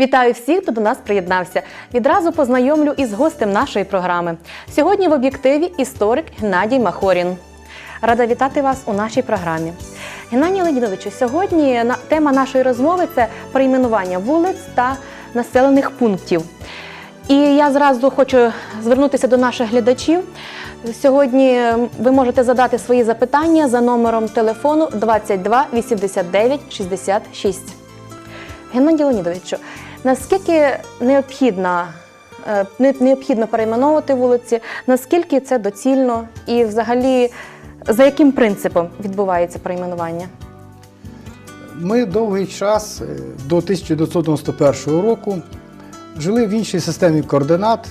Вітаю всіх, хто до нас приєднався. Відразу познайомлю із гостем нашої програми. Сьогодні в об'єктиві історик Геннадій Махорін. Рада вітати вас у нашій програмі. Геннадій Леонідовичу, сьогодні тема нашої розмови це перейменування вулиць та населених пунктів. І я зразу хочу звернутися до наших глядачів. Сьогодні ви можете задати свої запитання за номером телефону 22 89 66. Геннадій Леонідовичу, наскільки необхідна, е, необхідно перейменовувати вулиці, наскільки це доцільно і взагалі за яким принципом відбувається перейменування? Ми довгий час, е, до 1991 року, жили в іншій системі координат,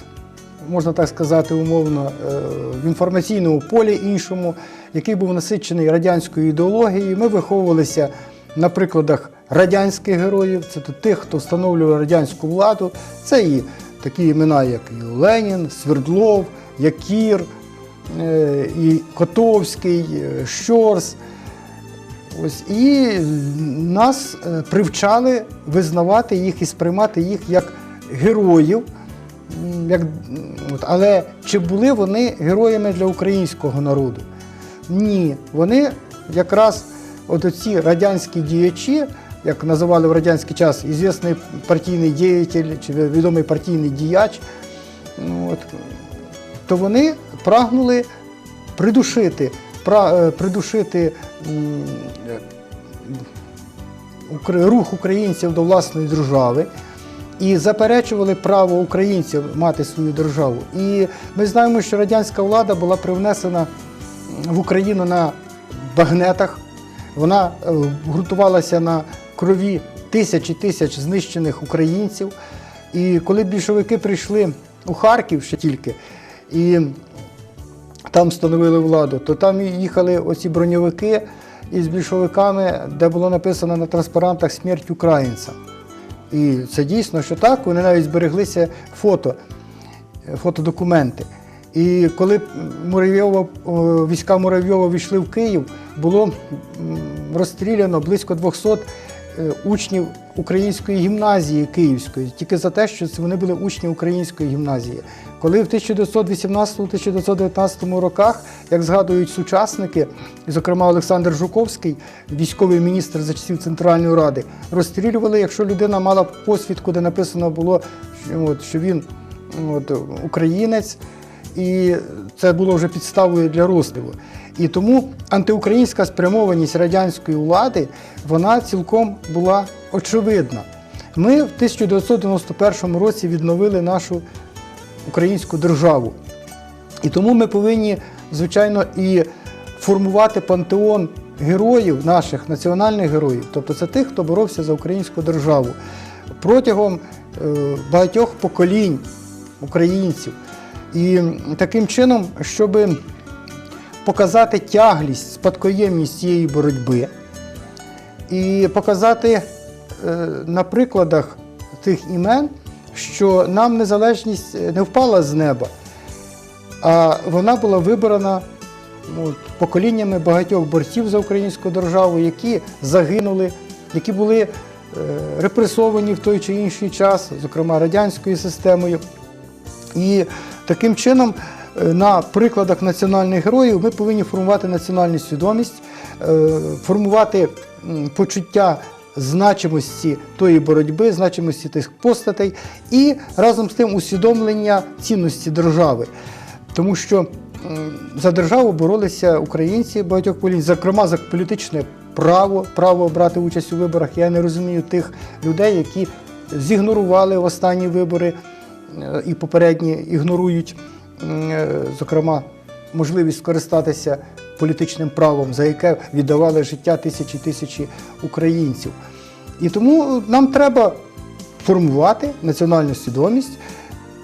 можна так сказати, умовно, е, в інформаційному полі іншому, який був насичений радянською ідеологією. Ми виховувалися на прикладах радянських героїв, це тих, хто встановлював радянську владу. Це і такі імена, як і Ленін, Свердлов, Якір, е, і Котовський, е, Щорс. Ось і нас е, привчали визнавати їх і сприймати їх як героїв. Як, от, але чи були вони героями для українського народу? Ні. Вони якраз от оці радянські діячі, як називали в радянський час, ізвісний партійний діятель чи відомий партійний діяч, ну, от, то вони прагнули придушити, е, придушити е, рух українців до власної держави і заперечували право українців мати свою державу. І ми знаємо, що радянська влада була привнесена в Україну на багнетах. Вона е, ґрунтувалася на крові тисяч і тисяч знищених українців. І коли більшовики прийшли у Харків ще тільки, і там встановили владу, то там їхали оці броньовики із більшовиками, де було написано на транспарантах смерть українця. І це дійсно, що так, вони навіть збереглися фото, фотодокументи. І коли Муравйова, війська Муравйова війшли в Київ, було розстріляно близько 200 е, учнів української гімназії Київської, тільки за те, що вони були учні української гімназії. Коли в 1918-1919 роках, як згадують сучасники, зокрема Олександр Жуковський, військовий міністр за часів Центральної Ради, розстрілювали, якщо людина мала посвідку, де написано було, що він от, українець, і це було вже підставою для розстрілу. І тому антиукраїнська спрямованість радянської влади вона цілком була очевидна. Ми в 1991 році відновили нашу українську державу. І тому ми повинні, звичайно, і формувати пантеон героїв, наших національних героїв, тобто це тих, хто боровся за українську державу протягом е, багатьох поколінь українців. І таким чином, щоб показати тяглість, спадкоємність цієї боротьби і показати е, на прикладах тих імен, що нам незалежність е, не впала з неба, а вона була вибрана ну, поколіннями багатьох борців за українську державу, які загинули, які були е, репресовані в той чи інший час, зокрема радянською системою. І таким чином, на прикладах національних героїв, ми повинні формувати національну свідомість, е, формувати почуття значимості тої боротьби, значимості тих постатей і разом з тим усвідомлення цінності держави. Тому що за державу боролися українці багатьох політь, зокрема за політичне право, право брати участь у виборах. Я не розумію тих людей, які зігнорували останні вибори е, і попередні ігнорують, е, зокрема, можливість скористатися політичним правом, за яке віддавали життя тисячі тисячі українців. І тому нам треба формувати національну свідомість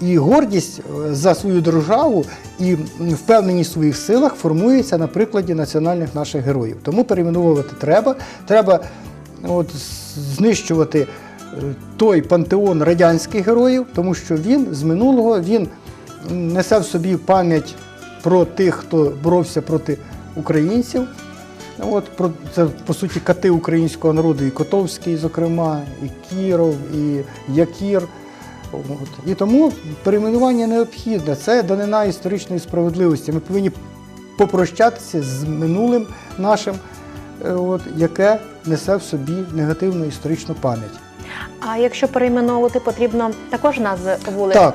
і гордість е, за свою державу і впевненість в своїх силах формується на прикладі національних наших героїв. Тому перейменовувати треба. Треба от, знищувати е, той пантеон радянських героїв, тому що він з минулого він несе в собі пам'ять про тих, хто боровся проти українців. От про це по суті кати українського народу, і Котовський, зокрема, і Кіров, і Якір. От. І тому перейменування необхідне. Це данина історичної справедливості. Ми повинні попрощатися з минулим нашим, е, от, яке несе в собі негативну історичну пам'ять. А якщо перейменовувати, потрібно також назви вулиць? Так.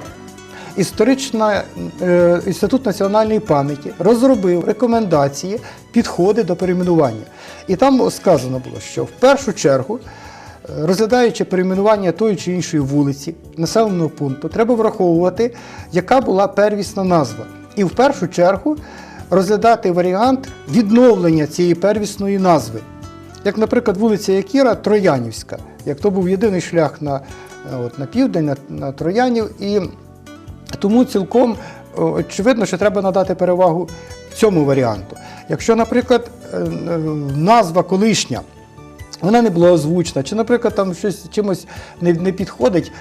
Історична е, інститут національної пам'яті розробив рекомендації, підходи до перейменування. І там сказано було, що в першу чергу, е, розглядаючи перейменування тої чи іншої вулиці, населеного пункту, треба враховувати, яка була первісна назва. І в першу чергу розглядати варіант відновлення цієї первісної назви. Як, наприклад, вулиця Якіра Троянівська, як то був єдиний шлях на, е, от, на південь, на, на Троянів. І тому цілком очевидно, що треба надати перевагу цьому варіанту. Якщо, наприклад, е, е, назва колишня, вона не була озвучена, чи, наприклад, там щось чимось не, не підходить,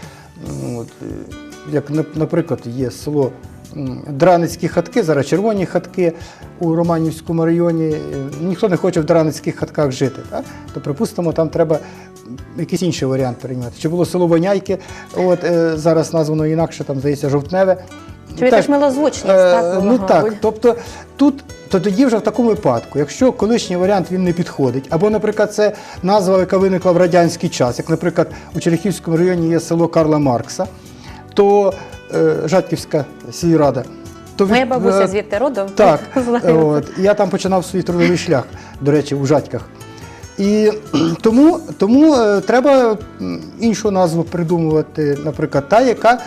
от, е, як, наприклад, є село Драницькі хатки, зараз червоні хатки у Романівському районі, е, ніхто не хоче в Драницьких хатках жити, так? то, припустимо, там треба якийсь інший варіант прийняти. Чи було село Воняйки, от, е, зараз названо інакше, там, здається, Жовтневе. Чи ви Теж милозвучність? Е, так, ну так, тобто тут, то тоді вже в такому випадку, якщо колишній варіант він не підходить, або, наприклад, це назва, яка виникла в радянський час, як, наприклад, у Черехівському районі є село Карла Маркса, то е, Жатківська сільрада. То Моя бабуся е, звідти родом. так, от, я там починав свій трудовий шлях, до речі, у Жатьках. І тому, тому е, треба іншу назву придумувати, наприклад, та, яка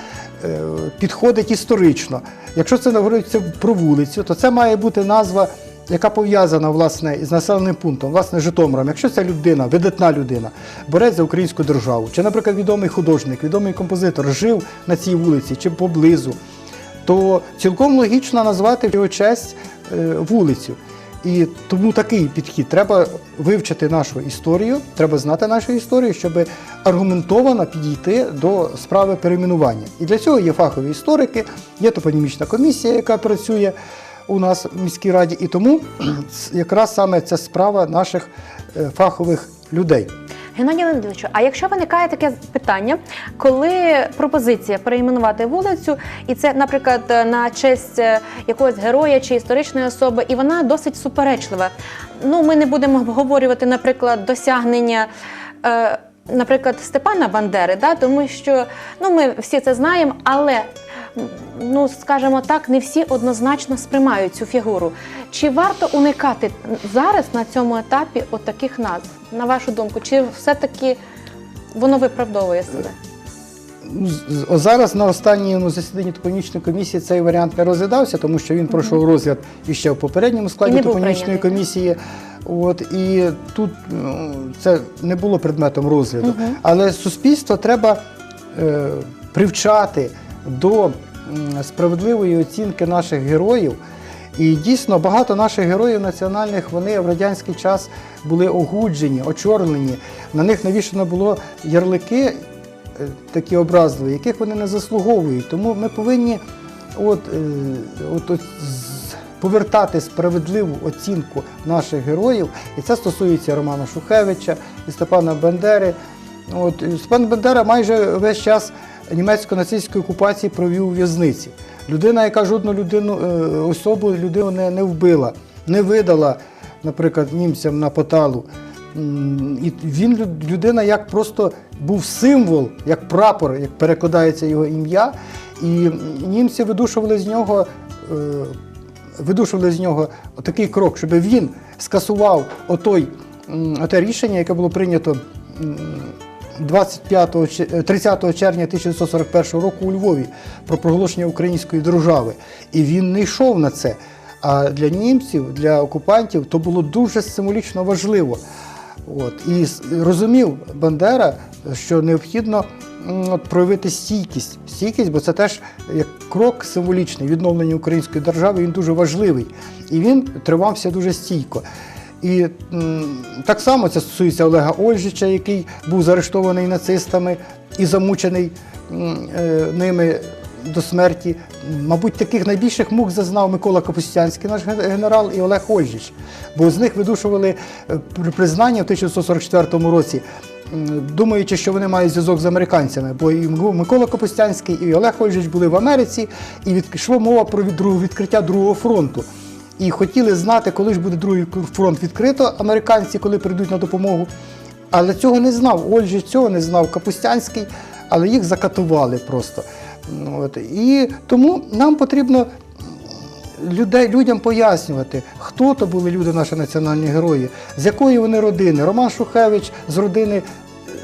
е, підходить історично. Якщо це говориться про вулицю, то це має бути назва, яка пов'язана власне із населеним пунктом, власне, Житомиром. Якщо ця людина, видатна людина, бореться за українську державу, чи, наприклад, відомий художник, відомий композитор жив на цій вулиці чи поблизу, то цілком логічно назвати в його честь е, вулицю. І тому такий підхід. Треба вивчити нашу історію, треба знати нашу історію, щоб аргументовано підійти до справи перейменування. І для цього є фахові історики, є топонімічна комісія, яка працює у нас в міській раді. І тому якраз саме ця справа наших е, фахових людей. Геннадій Леонідовичу, а якщо виникає таке питання, коли пропозиція перейменувати вулицю, і це, наприклад, на честь е, якогось героя чи історичної особи, і вона досить суперечлива. Ну, ми не будемо обговорювати, наприклад, досягнення. Е, Наприклад, Степана Бандери, да, тому що ну ми всі це знаємо, але ну скажімо так, не всі однозначно сприймають цю фігуру. Чи варто уникати зараз на цьому етапі от таких назв? На вашу думку, чи все-таки воно виправдовує себе? Ну, Зараз на останньому засіданні топонічної комісії цей варіант не розглядався, тому що він пройшов розгляд іще в попередньому складі топонічної комісії. От, і тут ну, це не було предметом розгляду. Але суспільство треба е, привчати до справедливої оцінки наших героїв. І дійсно багато наших героїв національних вони в радянський час були огуджені, очорнені. На них навішано було ярлики е, такі образливі, яких вони не заслуговують. Тому ми повинні от, е, от, от повертати справедливу оцінку наших героїв. І це стосується Романа Шухевича і Степана Бандери. От, Степан Бандера майже весь час німецько-нацистської окупації провів у в'язниці. Людина, яка жодну людину, е, особу людину не, не вбила, не видала, наприклад, німцям на поталу. І він людина як просто був символ, як прапор, як перекладається його ім'я. І німці видушували з нього, е, видушували з нього такий крок, щоб він скасував отой, оте рішення, яке було прийнято 25 чи- е, 30 червня 1941 року у Львові про проголошення української держави. І він не йшов на це. А для німців, для окупантів, то було дуже символічно важливо. От. І розумів Бандера, що необхідно от, проявити стійкість. Стійкість, бо це теж як крок символічний відновлення української держави, він дуже важливий. І він тривався дуже стійко. І так само це стосується Олега Ольжича, який був заарештований нацистами і замучений е, ними до смерті. Мабуть, таких найбільших мук зазнав Микола Капустянський, наш генерал, і Олег Ольжич. Бо з них видушували е, признання в 1944 році, думаючи, що вони мають зв'язок з американцями. Бо і Микола Капустянський, і Олег Ольжич були в Америці, і йшла мова про відкриття другого фронту. І хотіли знати, коли ж буде другий фронт відкрито, американці, коли прийдуть на допомогу. Але цього не знав. Ольжич цього не знав Капустянський, але їх закатували просто. Ну, От. І тому нам потрібно людей, людям пояснювати, хто то були люди, наші національні герої, з якої вони родини. Роман Шухевич з родини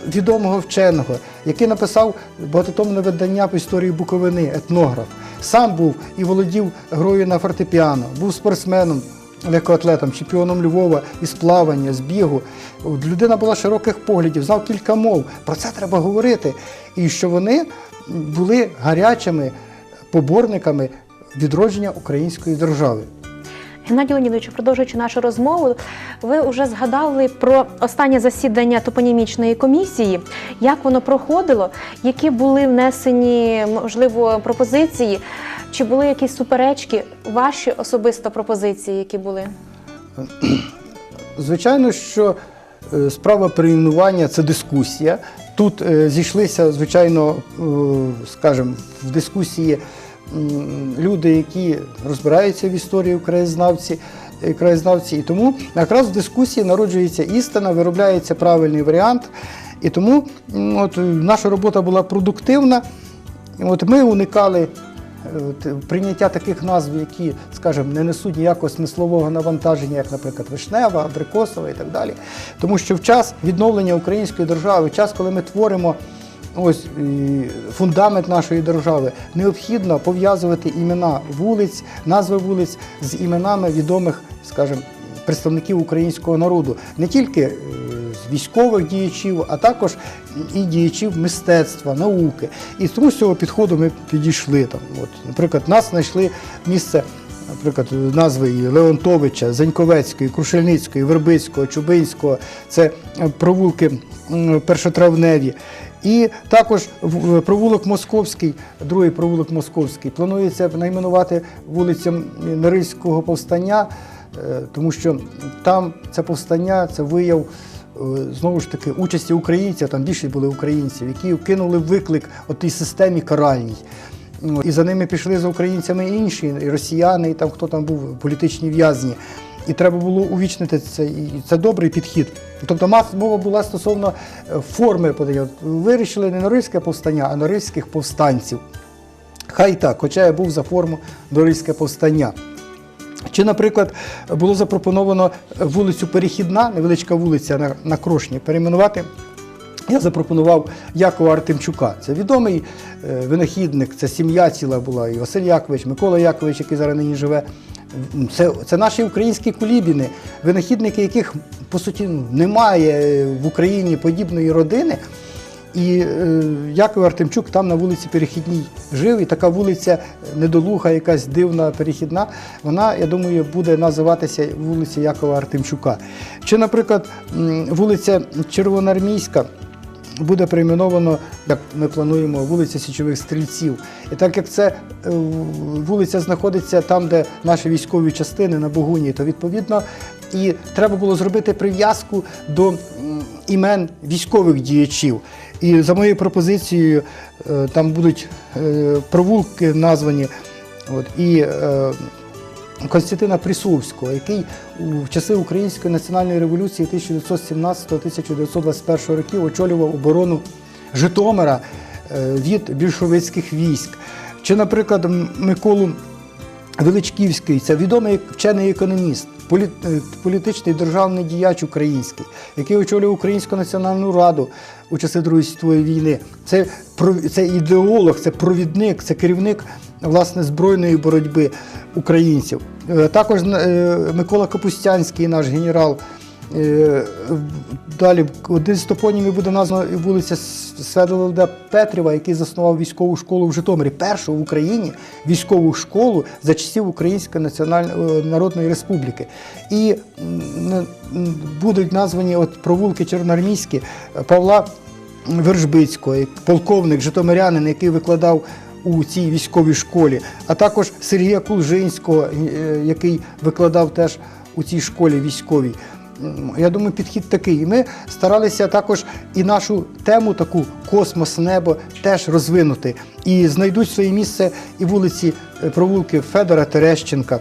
відомого вченого, який написав багатотомне видання по історії Буковини, етнограф. Сам був і володів грою на фортепіано, був спортсменом, легкоатлетом, чемпіоном Львова із плавання, з бігу. Людина була широких поглядів, знав кілька мов. Про це треба говорити. І що вони були гарячими поборниками відродження української держави. Геннадій Леонідович, продовжуючи нашу розмову, ви вже згадали про останнє засідання топонімічної комісії, як воно проходило, які були внесені, можливо, пропозиції, чи були якісь суперечки, ваші особисто пропозиції, які були? Звичайно, що е, справа перейменування це дискусія. Тут е, зійшлися, звичайно, е, скажімо, в дискусії люди, які розбираються в історії краєзнавці, е, краєзнавці. І тому якраз в дискусії народжується істина, виробляється правильний варіант. І тому от, наша робота була продуктивна. От ми уникали е, прийняття таких назв, які, скажімо, не несуть ніякого смислового навантаження, як, наприклад, вишнева, абрикосова і так далі. Тому що в час відновлення української держави, в час, коли ми творимо ось фундамент нашої держави, необхідно пов'язувати імена вулиць, назви вулиць з іменами відомих, скажімо, представників українського народу, не тільки е, з військових діячів, а також і діячів мистецтва, науки. І тому з цього підходу ми підійшли. Там, от, наприклад, нас знайшли місце. Наприклад, назви і Леонтовича, Заньковецької, Крушельницької, Вербицького, Чубинського, це е, провулки першотравневі. І також провулок Московський, другий провулок Московський, планується найменувати вулицям Норильського повстання, е, тому що там це повстання, це вияв е, знову ж таки участі українців, там більше були українців, які кинули виклик отій системі каральній. Ну, І за ними пішли за українцями інші, і росіяни, і там хто там був, політичні в'язні. І треба було увічнити це. І це добрий підхід. Тобто мова була стосовно е, форми подання. Вирішили не Норильське повстання, а норильських повстанців. Хай так, хоча я був за форму Норильське повстання. Чи, наприклад, було запропоновано вулицю Перехідна, невеличка вулиця на Крошні, перейменувати. Я запропонував Якова Артемчука. Це відомий е, винахідник, це сім'я ціла була, і Василь Якович, Микола Якович, який зараз нині живе. Це, це наші українські кулібіни, винахідники, яких по суті ну, немає в Україні подібної родини. І е, Яков Артемчук там на вулиці Перехідній жив, і така вулиця недолуга, якась дивна перехідна, вона, я думаю, буде називатися вулиця Якова Артемчука. Чи, наприклад, вулиця Червоноармійська буде перейменовано, як ми плануємо, вулиця Січових Стрільців. І так як це е, вулиця знаходиться там, де наші військові частини на Богуні, то відповідно і треба було зробити прив'язку до імен військових діячів. І за моєю пропозицією, е, там будуть е, провулки названі. От, і е, Константина який у часи Української національної революції 1917-1921 років очолював оборону Житомира е, від більшовицьких військ. Чи, наприклад, Миколу Величківський, це відомий вчений економіст, е, політичний державний діяч український, який очолював Українську національну раду у часи Другої світової війни. Це, це ідеолог, це провідник, це керівник власне збройної боротьби українців. Е, Також е, Микола Капустянський, наш генерал. Е, Далі один з топонімів буде названа вулиця Святолода Петрєва, який заснував військову школу в Житомирі, першу в Україні військову школу за часів Української національної народної республіки. І будуть названі от провулки Чорноармійські Павла Вержбицького, полковник, житомирянин, який викладав у цій військовій школі, а також Сергія Кулжинського, е, який викладав теж у цій школі військовій. Я думаю, підхід такий. І ми старалися також і нашу тему, таку космос, небо, теж розвинути. І знайдуть своє місце і вулиці е, провулки Федора Терещенка,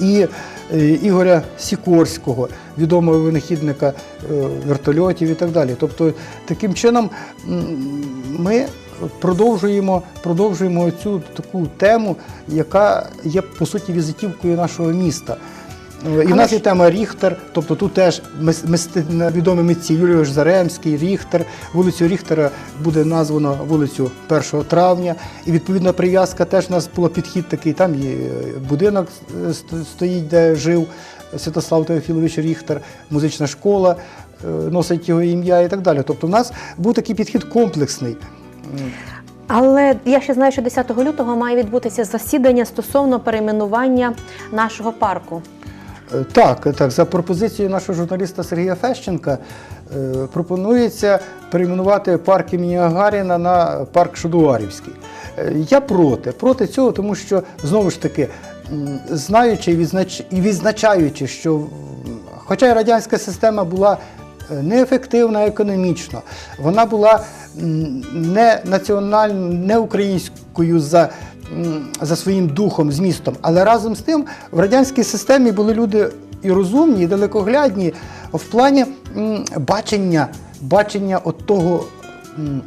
і е, Ігоря Сікорського, відомого винахідника вертольотів і так далі. Тобто, таким чином ми продовжуємо, продовжуємо цю таку тему, яка є по суті візитівкою нашого міста. Е, І в нас є тема Ріхтер, тобто тут теж відомі митці Юрій Заремський, Ріхтер. Вулицю Ріхтера буде названо вулицю 1 травня. І відповідна прив'язка теж у нас була підхід такий. Там є е, будинок е, стоїть, де жив Святослав Теофілович Ріхтер, музична школа носить його ім'я і так далі. Тобто, у нас був такий підхід комплексний. Але я ще знаю, що 10 лютого має відбутися засідання стосовно перейменування нашого парку. Е, Так, так, за пропозицією нашого журналіста Сергія Фещенка е, пропонується перейменувати парк імені Гагаріна на парк Шодуарівський. Е, Я проти, проти цього, тому що знову ж таки, знаючи і, відзначаючи, що хоча й радянська система була неефективна економічно, вона була не національною, не українською за за своїм духом, змістом. Але разом з тим в радянській системі були люди і розумні, і далекоглядні в плані бачення, бачення от того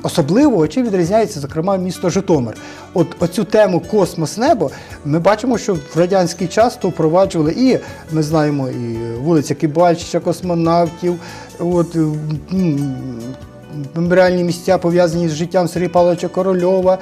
особливого, чим відрізняється, зокрема, місто Житомир. От оцю тему космос-небо ми бачимо, що в радянський час то впроваджували і ми знаємо і вулиця Кибальчича, космонавтів, от меморіальні місця пов'язані з життям Сергія Павловича Корольова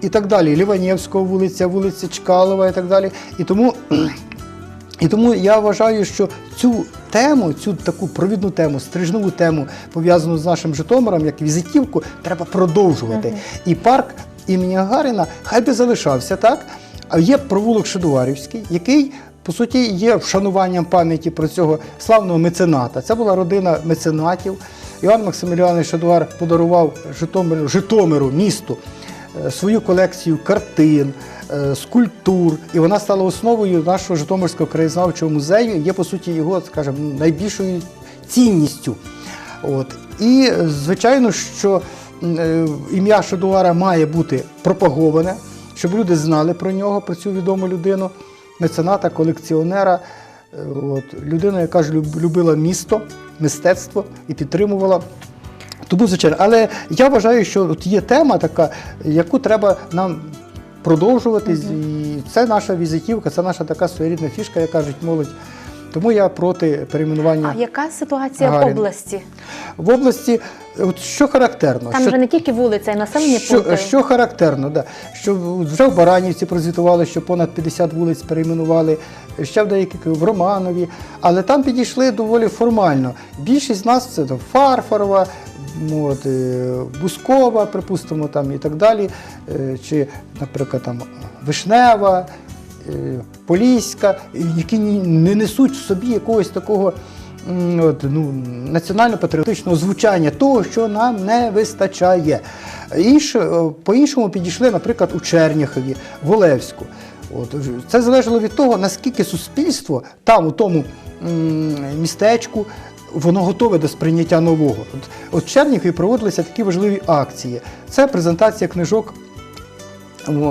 і так далі. Ліванівського вулиця, вулиця Чкалова і так далі. І тому, і тому я вважаю, що цю тему, цю таку провідну тему, стрижнову тему, пов'язану з нашим Житомиром, як візитівку, треба продовжувати. І парк імені Гагаріна хай би залишався так. А є провулок Шедуарівський, який по суті є вшануванням пам'яті про цього славного мецената. Це була родина меценатів. Іван Максиміліанович Шедуар подарував Житомиру, Житомиру місту е, свою колекцію картин, скульптур, і вона стала основою нашого Житомирського краєзнавчого музею. Є по суті його, скажімо, найбільшою цінністю. От. І е, звичайно, що е, ім'я Шедуара має бути пропаговане, щоб люди знали про нього, про цю відому людину, мецената, колекціонера, е, от, людина, яка ж любила місто, мистецтво і підтримувала. Тому, звичайно, але я вважаю, що от є тема така, яку треба нам продовжувати. І це наша візитівка, це наша така своєрідна фішка, як кажуть молодь. Тому я проти перейменування А яка ситуація в області? в області. От що характерно, Там що вже не тільки вулиця, а й населені що, пункти. що характерно, да. що вже в Баранівці прозвітували, що понад 50 вулиць перейменували, ще в деяких в Романові, але там підійшли доволі формально. Більшість з нас це там, Фарфорова, ну, от, е, Бускова, припустимо, там, і так далі, е, чи, наприклад, там, Вишнева. Е, Поліська, які не несуть в собі якогось такого ну, національно-патріотичного звучання, того, що нам не вистачає. Інш, е, по-іншому підійшли, наприклад, у Черняхові, в Олевську. От, це залежало від того, наскільки суспільство там, у тому містечку, воно готове до сприйняття нового. От, от в Черніхові проводилися такі важливі акції. Це презентація книжок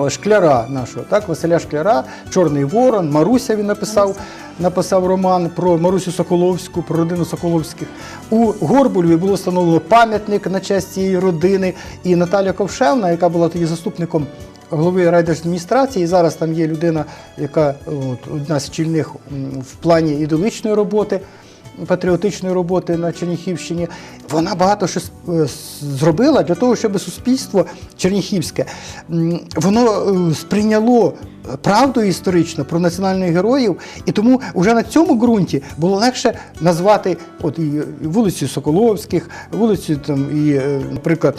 Шкляра нашого, так, Василя Шкляра, Чорний Ворон, Маруся він написав, написав роман про Марусю Соколовську, про родину Соколовських. У Горбулеві було встановлено пам'ятник на честь цієї родини. І Наталя Ковшевна, яка була тоді заступником голови райдержадміністрації, і зараз там є людина, яка от, одна з чільних в плані ідеологічної роботи патріотичної роботи на Черніхівщині. Вона багато що е, зробила для того, щоб суспільство черніхівське воно е, сприйняло правду історично про національних героїв, і тому вже на цьому ґрунті було легше назвати от і вулицю Соколовських, вулицю там і, е, наприклад.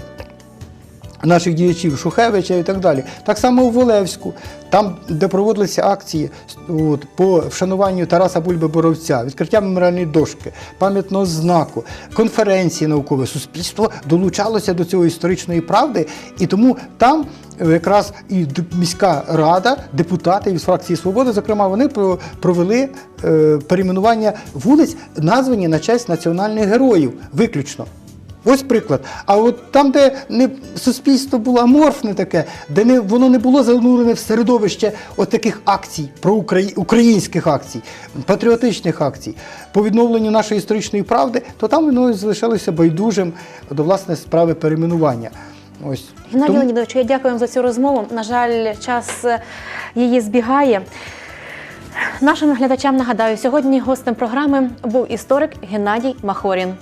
Наших діячів Шухевича і так далі. Так само у Волевську, там, де проводилися акції от, по вшануванню Тараса Бульби Боровця, відкриття меморіальної дошки, пам'ятного знаку, конференції наукові, суспільство долучалося до цього історичної правди, і тому там. е, Якраз і міська рада, депутати із фракції Свобода, зокрема, вони про- провели е, перейменування вулиць, названі на честь національних героїв, виключно. Ось приклад. А от там, де не суспільство було аморфне таке, де не воно не було занурене в середовище от таких акцій, про Украї... українських акцій, патріотичних акцій, по відновленню нашої історичної правди, то там воно залишалося байдужим до власне справи перейменування. Ось Геннадій Леонідович, я дякую вам за цю розмову. На жаль, час е, її збігає. Нашим глядачам нагадаю, сьогодні гостем програми був історик Геннадій Махорін.